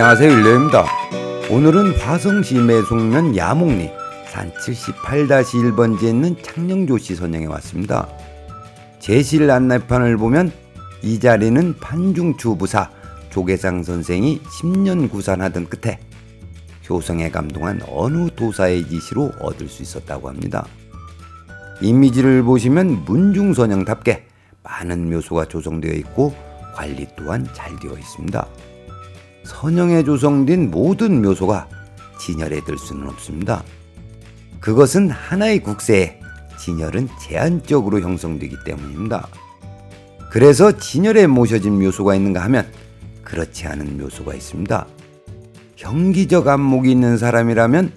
안녕하세요 일레입니다. 오늘은 화성시 매송면 야목리 산 78-1번지에 있는 창녕조씨 선영에 왔습니다. 제실 안내판을 보면 이 자리는 판중추 부사 조계상 선생이 10년 구산하던 끝에 효성에 감동한 어느 도사의 지시로 얻을 수 있었다고 합니다. 이미지를 보시면 문중선영답게 많은 묘소가 조성되어 있고 관리 또한 잘 되어 있습니다. 선영에 조성된 모든 묘소가 진열에 들 수는 없습니다. 그것은 하나의 국세에 진열은 제한적으로 형성되기 때문입니다. 그래서 진열에 모셔진 묘소가 있는가 하면 그렇지 않은 묘소가 있습니다. 형기적 안목이 있는 사람이라면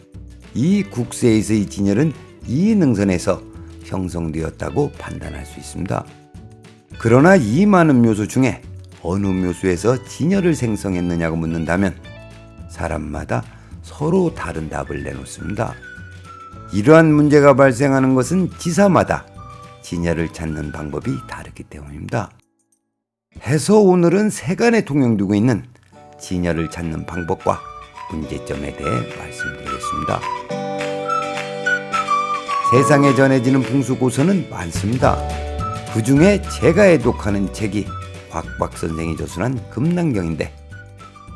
이 국세에서의 진열은 이 능선에서 형성되었다고 판단할 수 있습니다. 그러나 이 많은 묘소 중에 어느 묘소에서 진열을 생성했느냐고 묻는다면 사람마다 서로 다른 답을 내놓습니다. 이러한 문제가 발생하는 것은 지사마다 진열을 찾는 방법이 다르기 때문입니다. 해서 오늘은 세간에 통용되고 있는 진열을 찾는 방법과 문제점에 대해 말씀드리겠습니다. 세상에 전해지는 풍수고서는 많습니다. 그 중에 제가 애독하는 책이 곽박 선생이 저술한 금난경인데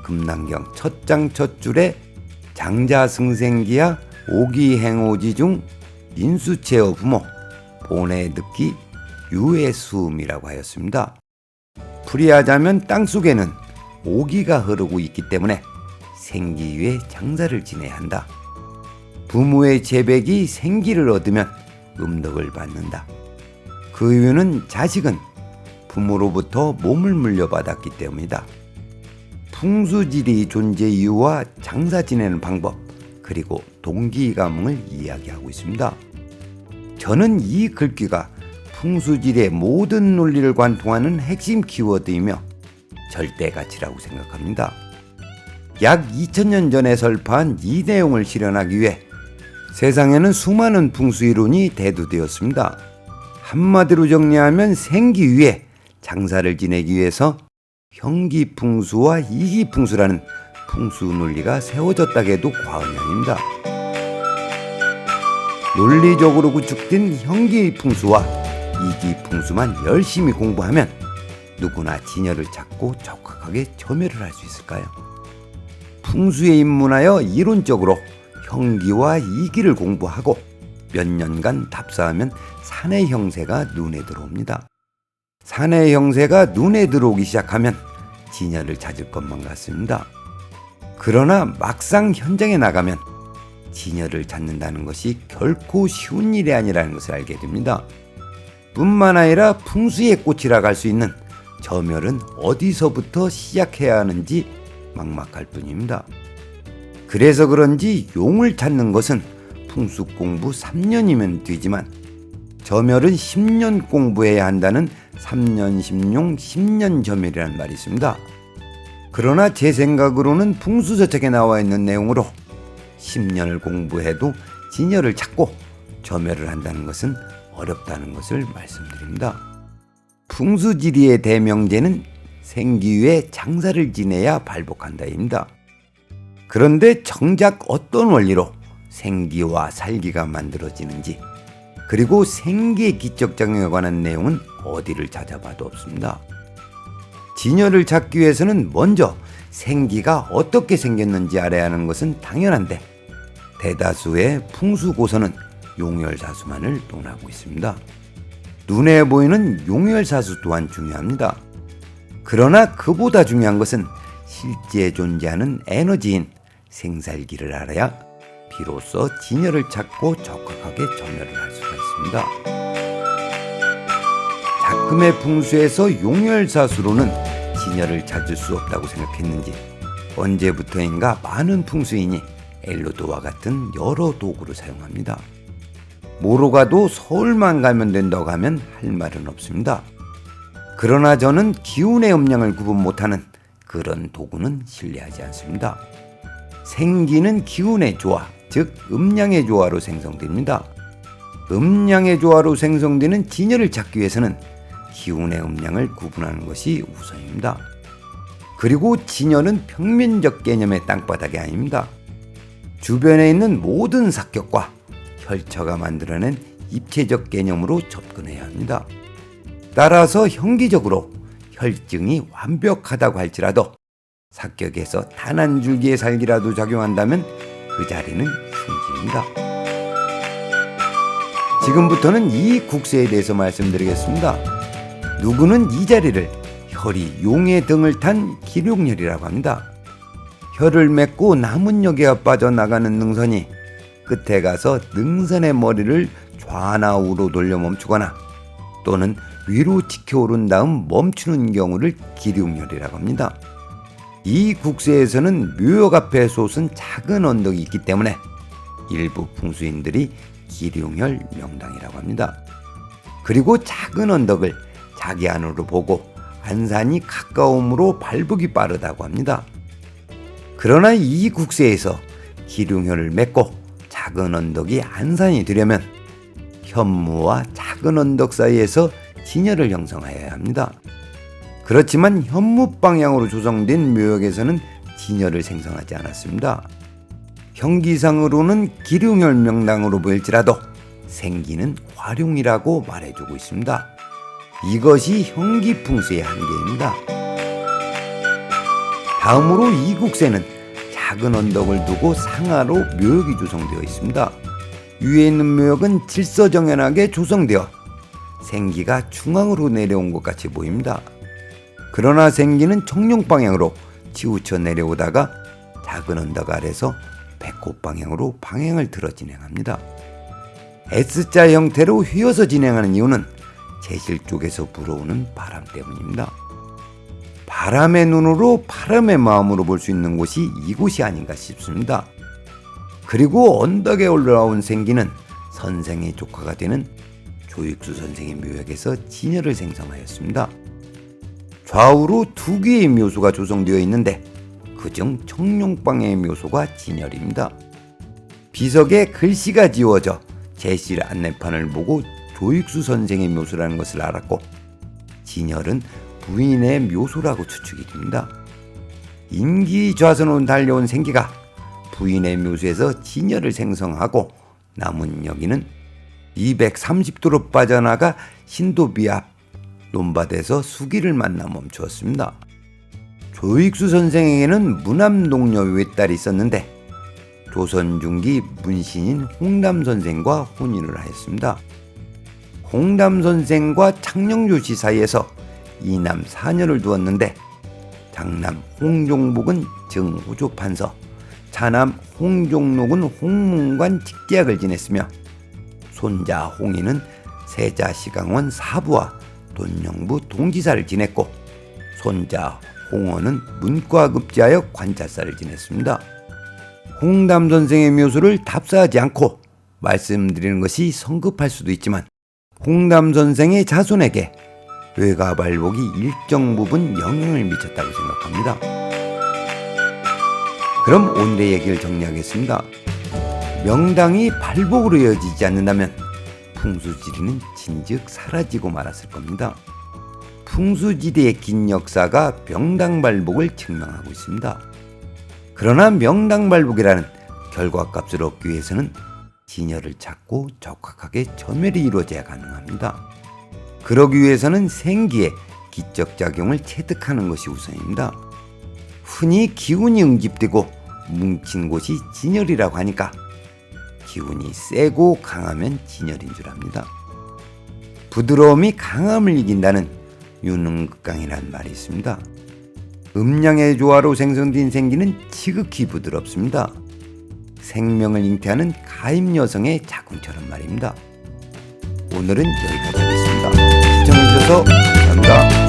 금난경 첫 장 첫 줄에 장자승생기야 오기행오지 중 인수체어 부모 본의 듣기 유해수음이라고 하였습니다. 풀이하자면 땅속에는 오기가 흐르고 있기 때문에 생기 위해 장사를 지내야 한다. 부모의 재백이 생기를 얻으면 음덕을 받는다. 그 이유는 자식은 부모로부터 몸을 물려받았기 때문이다. 풍수지리 존재 이유와 장사 지내는 방법, 그리고 동기감을 이야기하고 있습니다. 저는 이 글귀가 풍수지리의 모든 논리를 관통하는 핵심 키워드이며 절대 가치라고 생각합니다. 약 2000년 전에 설파한 이 내용을 실현하기 위해 세상에는 수많은 풍수 이론이 대두되었습니다. 한마디로 정리하면 생기 위해 장사를 지내기 위해서 형기풍수와 이기풍수라는 풍수 논리가 세워졌다고 해도 과언이 아닙니다. 논리적으로 구축된 형기풍수와 이기풍수만 열심히 공부하면 누구나 진열을 찾고 적확하게 점유를 할 수 있을까요? 풍수에 입문하여 이론적으로 형기와 이기를 공부하고 몇 년간 답사하면 산의 형세가 눈에 들어옵니다. 산의 형세가 눈에 들어오기 시작하면 진열을 찾을 것만 같습니다. 그러나 막상 현장에 나가면 진열을 찾는다는 것이 결코 쉬운 일이 아니라는 것을 알게 됩니다. 뿐만 아니라 풍수의 꽃이라 할수 있는 점열은 어디서부터 시작해야 하는지 막막할 뿐입니다. 그래서 그런지 용을 찾는 것은 풍수 공부 3년이면 되지만 점열은 10년 공부해야 한다는 3년 심용 10년 점열이라는 말이 있습니다. 그러나 제 생각으로는 풍수저책에 나와 있는 내용으로 10년을 공부해도 진열을 찾고 점열을 한다는 것은 어렵다는 것을 말씀드립니다. 풍수지리의 대명제는 생기위에 장사를 지내야 발복한다입니다. 그런데 정작 어떤 원리로 생기와 살기가 만들어지는지 그리고 생기의 기적장에 관한 내용은 어디를 찾아봐도 없습니다. 진열을 찾기 위해서는 먼저 생기가 어떻게 생겼는지 알아야 하는 것은 당연한데 대다수의 풍수고서는 용열사수만을 논하고 있습니다. 눈에 보이는 용열사수 또한 중요합니다. 그러나 그보다 중요한 것은 실제 존재하는 에너지인 생살기를 알아야 비로소 진열을 찾고 적확하게 점열을 할 수가 있습니다. 작금의 풍수에서 용열사수로는 진열을 찾을 수 없다고 생각했는지 언제부터인가 많은 풍수인이 엘로도와 같은 여러 도구를 사용합니다. 뭐로 가도 서울만 가면 된다고 하면 할 말은 없습니다. 그러나 저는 기운의 음량을 구분 못하는 그런 도구는 신뢰하지 않습니다. 생기는 기운의 조화, 즉 음량의 조화로 생성됩니다. 음량의 조화로 생성되는 진열을 찾기 위해서는 기운의 음량을 구분하는 것이 우선입니다. 그리고 진열은 평면적 개념의 땅바닥이 아닙니다. 주변에 있는 모든 사격과 혈처가 만들어낸 입체적 개념으로 접근해야 합니다. 따라서 형기적으로 혈증이 완벽하다고 할지라도 사격에서 단 한 줄기의 살기라도 작용한다면 그 자리는 승진입니다. 지금부터는 이 국세에 대해서 말씀드리겠습니다. 누구는 이 자리를 혈이 용의 등을 탄 기룡혈이라고 합니다. 혈을 맺고 남은 여기가 빠져나가는 능선이 끝에 가서 능선의 머리를 좌나 우로 돌려 멈추거나 또는 위로 치켜오른 다음 멈추는 경우를 기룡혈이라고 합니다. 이 국세에서는 묘역 앞에 솟은 작은 언덕이 있기 때문에 일부 풍수인들이 기룡혈 명당이라고 합니다. 그리고 작은 언덕을 자기 안으로 보고 안산이 가까움으로 발복이 빠르다고 합니다. 그러나 이 국세에서 기룡혈을 맺고 작은 언덕이 안산이 되려면 현무와 작은 언덕 사이에서 진열을 형성하여야 합니다. 그렇지만 현무 방향으로 조성된 묘역에서는 진열을 생성하지 않았습니다. 형기상으로는 기룡혈 명당으로 보일지라도 생기는 화룡이라고 말해주고 있습니다. 이것이 형기풍수의 한계입니다. 다음으로 이국세는 작은 언덕을 두고 상하로 묘역이 조성되어 있습니다. 위에 있는 묘역은 질서정연하게 조성되어 생기가 중앙으로 내려온 것 같이 보입니다. 그러나 생기는 청룡 방향으로 치우쳐 내려오다가 작은 언덕 아래서 배꼽 방향으로 방향을 틀어 진행합니다. S자 형태로 휘어서 진행하는 이유는 제실 쪽에서 불어오는 바람 때문입니다. 바람의 눈으로 바람의 마음으로 볼 수 있는 곳이 이곳이 아닌가 싶습니다. 그리고 언덕에 올라온 생기는 선생의 조카가 되는 조익수 선생의 묘역에서 진열을 생성하였습니다. 좌우로 두 개의 묘소가 조성되어 있는데 그중 청룡방의 묘소가 진열입니다. 비석에 글씨가 지워져 제실 안내판을 보고 조익수 선생의 묘소라는 것을 알았고 진열은 부인의 묘소라고 추측이 됩니다. 임기 좌선으로 달려온 생기가 부인의 묘소에서 진열을 생성하고 남은 여기는 230도로 빠져나가 신도비 앞 논밭에서 수기를 만나 멈추었습니다. 조익수 선생에게는 무남동녀 외딸이 있었는데 조선 중기 문신인 홍담 선생과 혼인을 하였습니다. 홍담 선생과 창녕조 씨 사이에서 이남 사녀를 두었는데 장남 홍종복은 정호조 판서, 차남 홍종록은 홍문관 직계약을 지냈으며 손자 홍인은 세자 시강원 사부와 돈영부 동지사를 지냈고 손자 홍원은 문과급제하여 관찰사를 지냈습니다. 홍담 선생의 묘수를 답사하지 않고 말씀드리는 것이 성급할 수도 있지만 홍담 선생의 자손에게 외가발복이 일정 부분 영향을 미쳤다고 생각합니다. 그럼 오늘의 얘기를 정리하겠습니다. 명당이 발복으로 이어지지 않는다면 풍수지리는 진즉 사라지고 말았을 겁니다. 풍수지리의 긴 역사가 명당발복을 증명하고 있습니다. 그러나 명당발복이라는 결과값을 얻기 위해서는 진열을 찾고 적확하게 점열이 이루어져야 가능합니다. 그러기 위해서는 생기의 기적작용을 체득하는 것이 우선입니다. 흔히 기운이 응집되고 뭉친 곳이 진열이라고 하니까 기운이 세고 강하면 진열인 줄 압니다. 부드러움이 강함을 이긴다는 유능극강이라는 말이 있습니다. 음양의 조화로 생성된 생기는 지극히 부드럽습니다. 생명을 잉태하는 가임 여성의 자궁처럼 말입니다. 오늘은 여기까지 하겠습니다. 시청해주셔서 감사합니다.